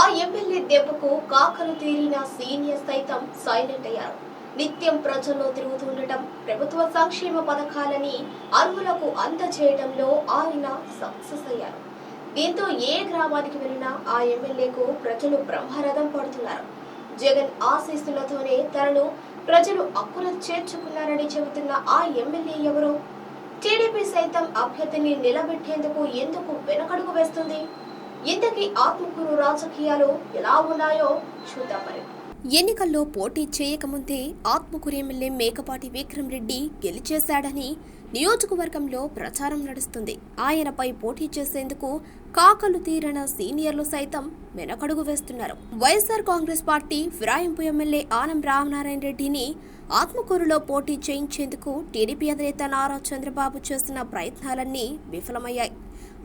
ఆ ఎమ్మెల్యే దెబ్బకు కాకలు తీరిన సీనియర్ సైతం సైలెంట్ అయ్యారు. నిత్యం ప్రజల్లో తిరుగుతుండటం ప్రభుత్వ సంక్షేమ పథకాలని అర్హులకు అందజేయడంలో ఆయన సక్సెస్ అయ్యారు. దీంతో ఏ గ్రామానికి వెళ్ళినా ఆ ఎమ్మెల్యేకు ప్రజలు బ్రహ్మరథం పడుతున్నారు. జగన్ ఆశీస్సులతోనే తనను ప్రజలు అక్కున చేర్చుకున్నారని చెబుతున్న ఆ ఎమ్మెల్యే ఎవరు? టీడీపీ సైతం అభ్యర్థిని నిలబెట్టేందుకు ఎందుకు వెనకడుగు వేస్తుంది? ఇంతకీ ఆత్మకూరు రాజకీయాలు ఎలా ఉన్నాయో చూద్దాం మరి. ఎన్నికల్లో పోటీ చేయకముందే ఆత్మకూరు ఎమ్మెల్యే మేకపాటి విక్రమ్ రెడ్డి గెలిచేశాడని నియోజకవర్గంలో ప్రచారం నడుస్తుంది. ఆయనపై పోటీ చేసేందుకు కాకలు తీరన సీనియర్లు సైతం వెనకడుగు వేస్తున్నారు. వైఎస్ఆర్ కాంగ్రెస్ పార్టీ ఫిరాయింపు ఎమ్మెల్యే ఆనం రామనారాయణ రెడ్డిని ఆత్మకూరులో పోటీ చేయించేందుకు టీడీపీ అధినేత నారా చంద్రబాబు చేస్తున్న ప్రయత్నాలన్నీ విఫలమయ్యాయి.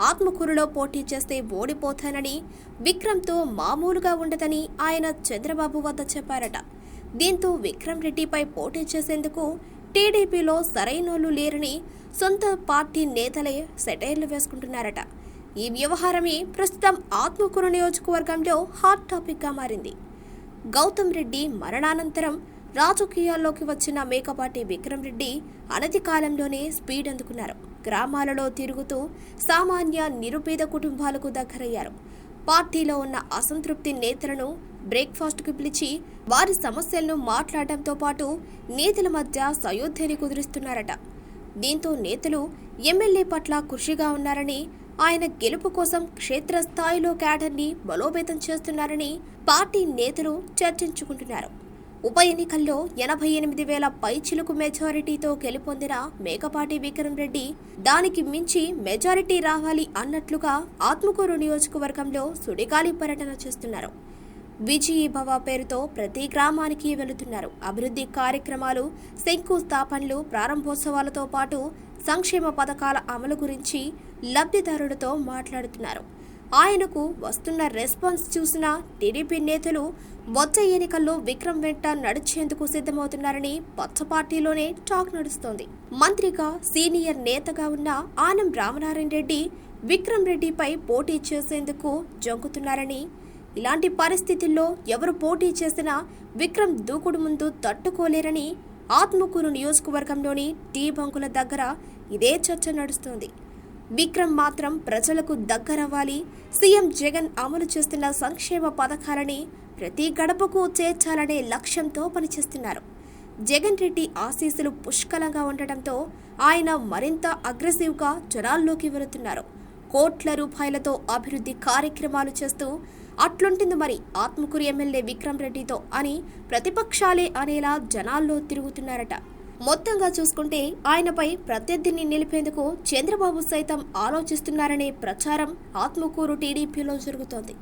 ఆత్మకూరులో పోటీ చేస్తే ఓడిపోతానని విక్రమ్తో మామూలుగా ఉండదని ఆయన చంద్రబాబు వద్ద చెప్పారట. దీంతో విక్రమ్ రెడ్డిపై పోటీ చేసేందుకు టీడీపీలో సరైనోళ్ళు లేరని సొంత పార్టీ నేతలే సెటైర్లు వేసుకుంటున్నారట. ఈ వ్యవహారమే ప్రస్తుతం ఆత్మకూరు నియోజకవర్గంలో హాట్ టాపిక్గా మారింది. గౌతమ్ రెడ్డి మరణానంతరం రాజకీయాల్లోకి వచ్చిన మేకపాటి విక్రమ్ రెడ్డి అనతి కాలంలోనే స్పీడ్ అందుకున్నారు. గ్రామాలలో తిరుగుతూ సామాన్య నిరుపేద కుటుంబాలకు దగ్గరయ్యారు. పార్టీలో ఉన్న అసంతృప్తి నేతలను బ్రేక్ఫాస్ట్కి పిలిచి వారి సమస్యలను మాట్లాడటంతో పాటు నేతల మధ్య సయోధ్యని కుదురుస్తున్నారట. దీంతో నేతలు ఎమ్మెల్యే పట్ల కృషిగా ఉన్నారని ఆయన గెలుపు కోసం క్షేత్రస్థాయిలో క్యాడర్ని బలోపేతం చేస్తున్నారని పార్టీ నేతలు చర్చించుకుంటున్నారు. ఉప ఎన్నికల్లో ఎనభై ఎనిమిది వేల పైచిలుకు మెజారిటీతో గెలుపొందిన మేకపాటి విక్రమ్ రెడ్డి దానికి మించి మెజారిటీ రావాలి అన్నట్లుగా ఆత్మకూరు నియోజకవర్గంలో సుడిగాలి పర్యటన చేస్తున్నారు. విజయీభవ పేరుతో ప్రతి గ్రామానికి వెళుతున్నారు. అభివృద్ధి కార్యక్రమాలు శంకుస్థాపనలు ప్రారంభోత్సవాలతో పాటు సంక్షేమ పథకాల అమలు గురించి లబ్ధిదారులతో మాట్లాడుతున్నారు. ఆయనకు వస్తున్న రెస్పాన్స్ చూసిన టీడీపీ నేతలు వచ్చే ఎన్నికల్లో విక్రమ్ వెంట నడిచేందుకు సిద్ధమవుతున్నారని పచ్చ పార్టీలోనే టాక్ నడుస్తోంది. మంత్రిగా సీనియర్ నేతగా ఉన్న ఆనం రామనారాయణ రెడ్డి విక్రమ్ రెడ్డిపై పోటీ చేసేందుకు జంకుతున్నారని ఇలాంటి పరిస్థితుల్లో ఎవరు పోటీ చేసినా విక్రమ్ దూకుడు ముందు తట్టుకోలేరని ఆత్మకూరు నియోజకవర్గంలోని టీ బంకుల దగ్గర ఇదే చర్చ నడుస్తోంది. విక్రమ్ మాత్రం ప్రజలకు దగ్గరవ్వాలి సీఎం జగన్ అమలు చేస్తున్న సంక్షేమ పథకాలని ప్రతి గడపకు చేర్చాలనే లక్ష్యంతో పనిచేస్తున్నారు. జగన్ రెడ్డి ఆశీస్సులు పుష్కలంగా ఉండటంతో ఆయన మరింత అగ్రెసివ్గా జనాల్లోకి వెళుతున్నారు. కోట్ల రూపాయలతో అభివృద్ధి కార్యక్రమాలు చేస్తూ అట్లుంటుంది మరి ఆత్మకూరు ఎమ్మెల్యే విక్రమ్ రెడ్డితో అని ప్రతిపక్షాలే అనేలా జనాల్లో తిరుగుతున్నారట. మొత్తంగా చూసుకుంటే ఆయనపై ప్రత్యర్థిని నిలిపేందుకు చంద్రబాబు సైతం ఆలోచిస్తున్నారనే ప్రచారం ఆత్మకూరు టీడీపీలో జరుగుతోంది.